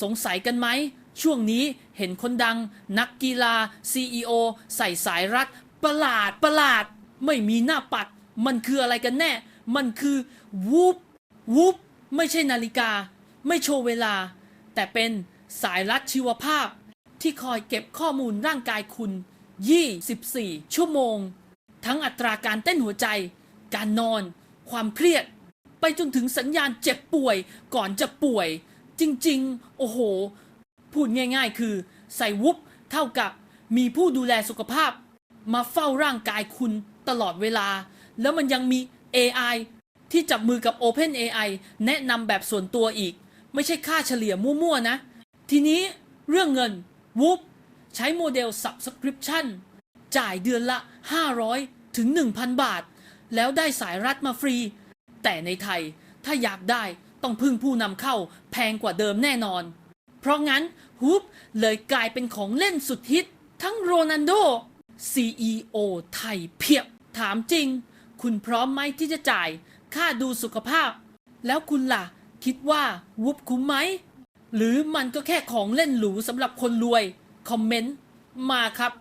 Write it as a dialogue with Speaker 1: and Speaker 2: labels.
Speaker 1: สงสัยกันไหม ช่วงนี้เห็นคนดัง นักกีฬา CEO ใส่สายรัด ประหลาดประหลาด ไม่มีหน้าปัด มันคืออะไรกันแน่ มันคือวูบวูบไม่ใช่นาฬิกา ไม่โชว์เวลา แต่เป็นสายรัดชีวภาพ ที่คอยเก็บข้อมูลร่างกายคุณ 24 ชั่วโมง ทั้งอัตราการเต้นหัวใจ การนอน ความเครียด ไปจนถึงสัญญาณเจ็บป่วยก่อนจะป่วย จริงๆ โอ้โห พูดง่ายๆ คือใส่วุบเท่ากับมีผู้ดูแลสุขภาพ มาเฝ้าร่างกายคุณตลอดเวลา แล้วมันยังมี AI ที่จับมือกับ Open AI แนะนำแบบส่วนตัวอีก ไม่ใช่ค่าเฉลี่ยมั่วๆ นะ ทีนี้เรื่องเงินวุบใช้โมเดล Subscription จ่ายเดือนละ 500 ถึง 1,000 บาท แล้วได้สายรัดมาฟรี แต่ในไทยถ้าอยากได้ ต้องพึ่งผู้นำเข้าแพงกว่าเดิมแน่นอน เพราะงั้นฮุบเลยกลายเป็นของเล่นสุดฮิต ทั้งโรนันโด CEO ไทยเพียบ ถามจริง คุณพร้อมไหมที่จะจ่าย ค่าดูสุขภาพ แล้วคุณล่ะ คิดว่าวุบคุ้มไหม หรือมันก็แค่ของเล่นหรูสำหรับคนรวย คอมเมนต์ มาครับ